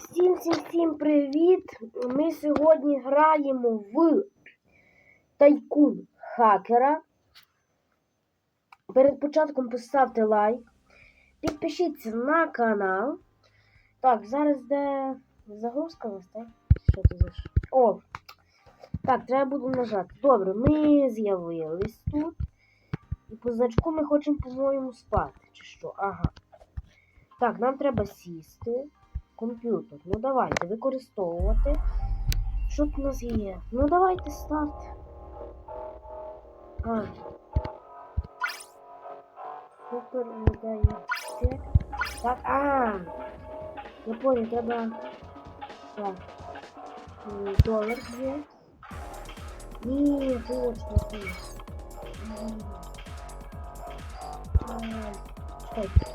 Всім всім всім привіт! Ми сьогодні граємо в Тайкун Хакера. Перед початком поставте лайк. Підпишіться на канал. Так, зараз де загрузка у вас, так? Що це за О! Так, треба буде нажати. Добре, ми з'явились тут. І по значку ми хочемо, по-моєму, спати. Чи що? Ага. Так, нам треба сісти. Комп'ютер. Ну давайте використовувати. Що тут у нас є? Ну давайте старт. А. Супер видає. Так. Так, а. Я понял, треба. Так. М, Долар є. Ні, точно, точно. М. А, Чекайте.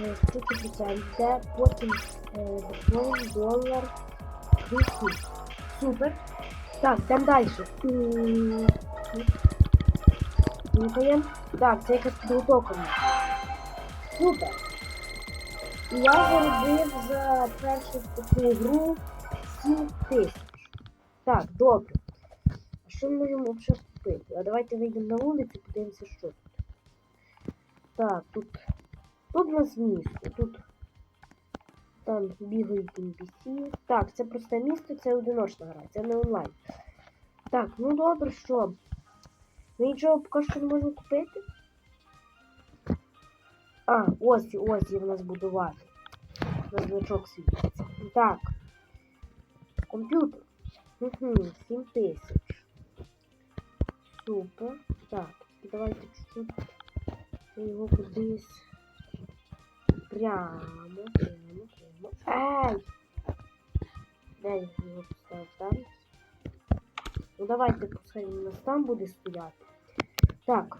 Е, Скільки процентів, де потім е, долар. Супер. Так, йдемо далі. Слухаємо. Так, це якась підготовка. в. Супер. Я заробив за першу таку гру 7 тисяч. Так, добре. А що ми можемо взагалі купити? А давайте вийдемо на вулицю, подивимося, що тут. Так, тут Тут у нас місто, тут там бігають NPC. Так, це просте місто, це одиночна гра, це не онлайн. Так, ну добре, що? Ми нічого поки що не можемо купити. А, ось, ось є в нас будувати. На значок світиться. Так. Комп'ютер. Угу, 7 тисяч. Супер. Так, давайте чуть-чуть його кудись. Прямо, прямо, прямо. Ай! Де я його поставив там? Ну давайте у нас там буде стояти. Так,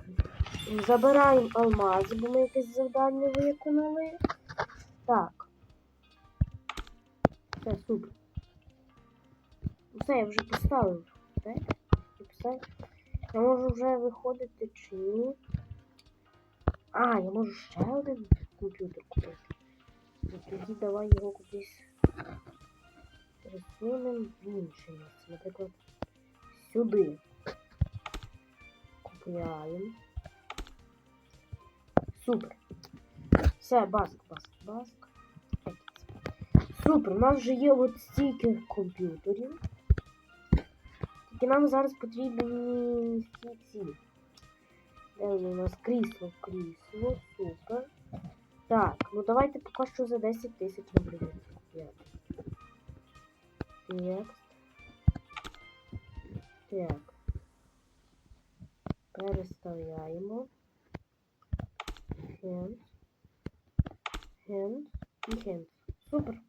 забираємо алмази, бо ми якесь завдання виконали. Так. Все, супер. Все, я вже поставив. Так? Я можу вже виходити чи ні? А, я можу ще один комп'ютер купити. Тоді давай його кудись розсунемо в інше місце. Наприклад, сюди. Купуємо. Супер. Все, баск, баск, баск. Супер, у нас вже є от стільки комп'ютерів. Тільки нам зараз потрібні всі ці. Де у нас крісло, крісло, супер. Так, ну давайте поки що за 10 тисяч рублів. Текст. Так. Переставляємо. Hand. Hand і hand. Супер.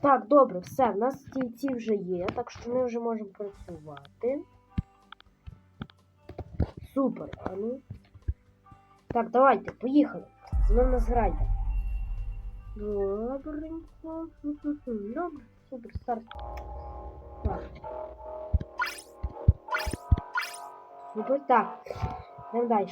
Так, добре, все, в нас стільці вже є, так що ми вже можемо працювати. Супер, а ну. Так, давайте, поїхали. З ним нас грайте. Добренько. Добре, супер, старт. Так. Супер, так. Йдемо далі.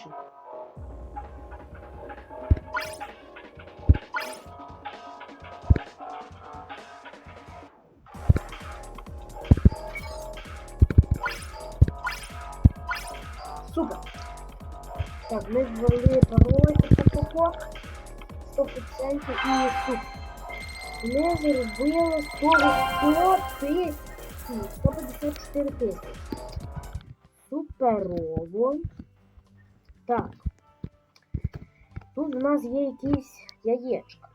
Супер. Так, ми ввели пароль такого 100% і супер. Ми заробили 100 тисяч. 154 тисячі. Суперово. Так. Тут у нас є якісь яєчка.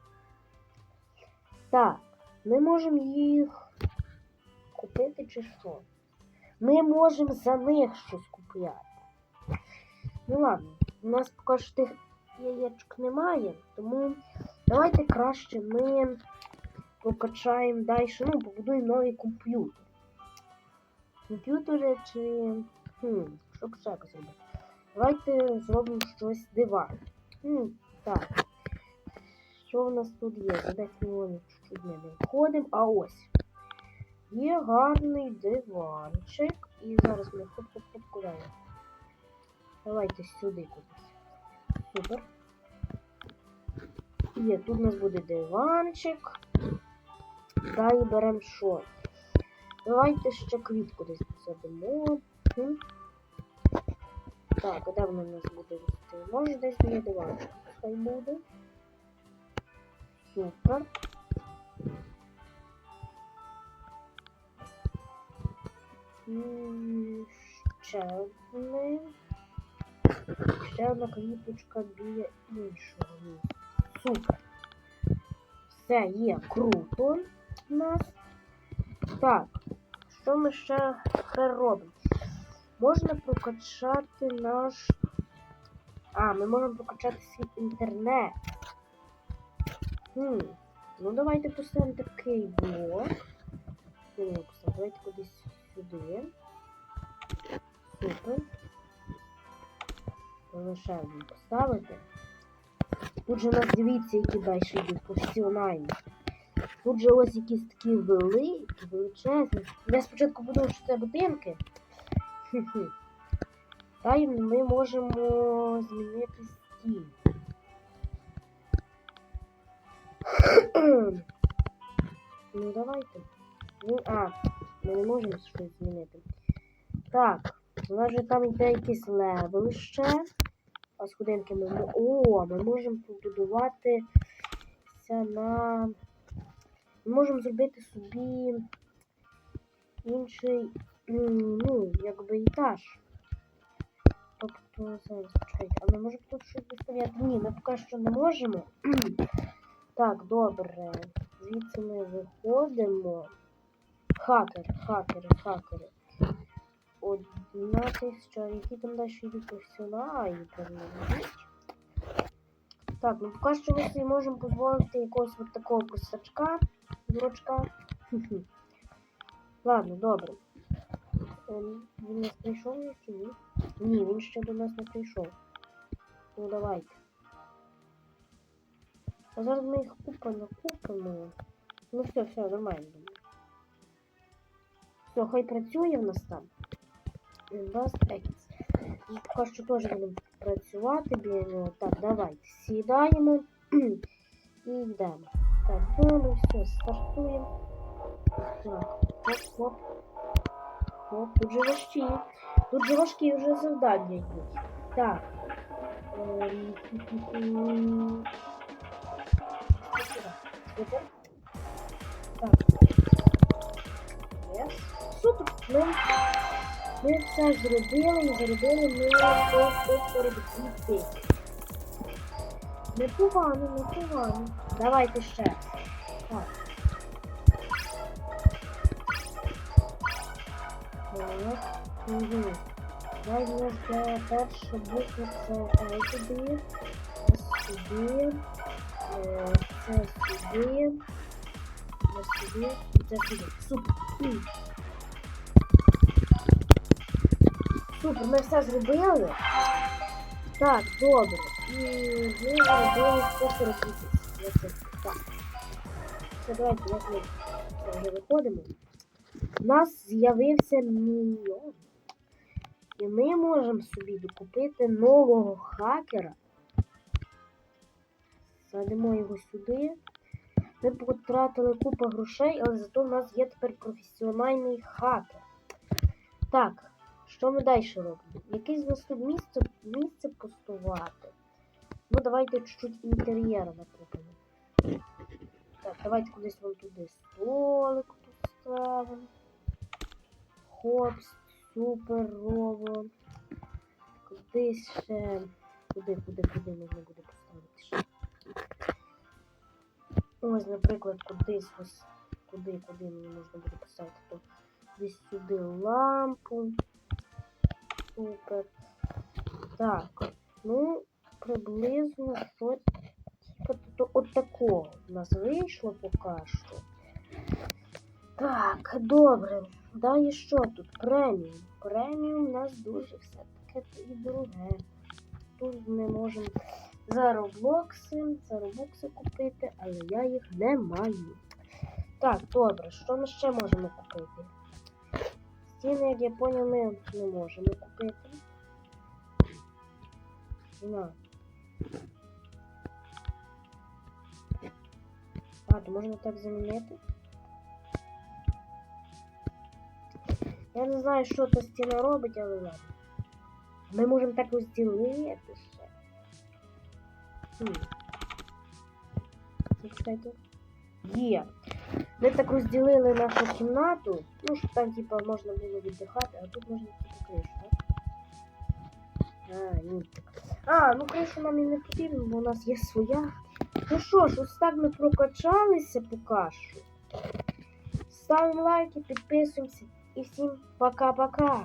Так, ми можемо їх купити чи що? Ми можемо за них щось купляти. Ну ладно, у нас поки що тих яєчок немає, тому давайте краще ми прокачаємо далі, ну, побудуємо новий комп'ютер. Комп'ютери чи. Хм, що ще зробити? Давайте зробимо щось диване. Хм, так. Що у нас тут є? За 10 мільйонів чуть-чуть не виходимо. А ось. Є гарний диванчик. І зараз ми хоп-хоп-хоп. Давайте сюди кудись. Супер. Є, тут у нас буде диванчик. Далі беремо що? Давайте ще квітку десь посадимо. Так, а де вона у нас буде рости? Може десь біля диванчика хай буде. Супер. Ще одне. Ще одна квіточка біля іншого. Супер. Все є круто у нас. Так, що ми ще робимо? Можна прокачати наш. А, ми можемо прокачати свій інтернет. Хм. Ну давайте поставимо такий блок. Давайте кудись сюди. Супер. Лише поставити. Тут же у нас дивіться, які далі йдуть професіональні. Тут же ось якісь такі великі, величезні. Я спочатку подумав, що це будинки. Хі-хі. Та й ми можемо змінити стіль. ну давайте. Ну, а, ми не можемо щось змінити. Так, у нас же там йде якийсь левел ще. А сходинки ми мо- О, ми можемо побудуватися на. Ми можемо зробити собі інший, ну, якби етаж. Тобто, зараз почекайте, а ми можемо тут щось виставляти? Ні, ми поки що не можемо. так, добре. Звідси ми виходимо. Хакери, хакери, хакери. Одна тисяча, які там далі йдуть професіонали, певно, йдуть. Так, ну поки що ми собі можемо дозволити якогось от такого косачка, дурачка. Ладно, добре. Ем, Він нас прийшов чи ні? Ні, він ще до нас не прийшов. Ну давайте. А зараз ми їх купа накупимо. Ну все, все, нормально. Все, хай працює в нас там. Invest X. І поки що теж будемо працювати біля нього. Так, давайте. Сідаємо і йдемо. Так, добре, все, стартуємо. Так, хоп, хоп. Хоп, тут же важкі. Тут же важкі вже завдання йдуть. Так. Ем, м-м-м. Супер. Так. Є. Супер. Ми, ми все зробили і зробили ми 142 тисячі. Непогано, непогано. Давайте ще. Так. Угу. У нас для перша буква це сюди, сюди, це сюди, це сюди, це сюди. Супер. Супер, ми все зробили. Так, добре. І ми зробили 140 тисяч. Так. Все, давайте, як ми вже виходимо. У нас з'явився мільйон. І ми можемо собі докупити нового хакера. Садимо його сюди. Ми потратили купу грошей, але зато в нас є тепер професіональний хакер. Так, що ми далі робимо? Якесь у нас тут місце, місце пустувати. Ну, давайте чуть-чуть інтер'єру накупимо. Так, давайте кудись вон туди столик поставимо. Хопс, супер рово. Кудись ще. Куди, куди, куди можна буде поставити ще? Ось, наприклад, кудись ось. Куди, куди мені можна буде поставити, то десь сюди лампу. Супер. Так, ну, приблизно щось типу от такого у нас вийшло поки що. Так, добре. Далі що тут? Преміум. Преміум у нас дуже все-таки і дороге. Тут ми можемо за роблокси, за робокси купити, але я їх не маю. Так, добре, що ми ще можемо купити? стіни, як я понял, ми не можем купити. На. А, то можно так замінити. Я не знаю, что это стена стіна робить, але ладно. Мы можем так розділити ще. Хм. Чекайте. Є. Ми так розділили нашу кімнату. Ну, щоб там, типа, можна було віддихати, а тут можна тільки кришу, так? А, ні. А, ну кришу нам і не потрібно, бо у нас є своя. Ну що ж, ось так ми прокачалися поки що. Ставимо лайки, підписуємося і всім пока-пока.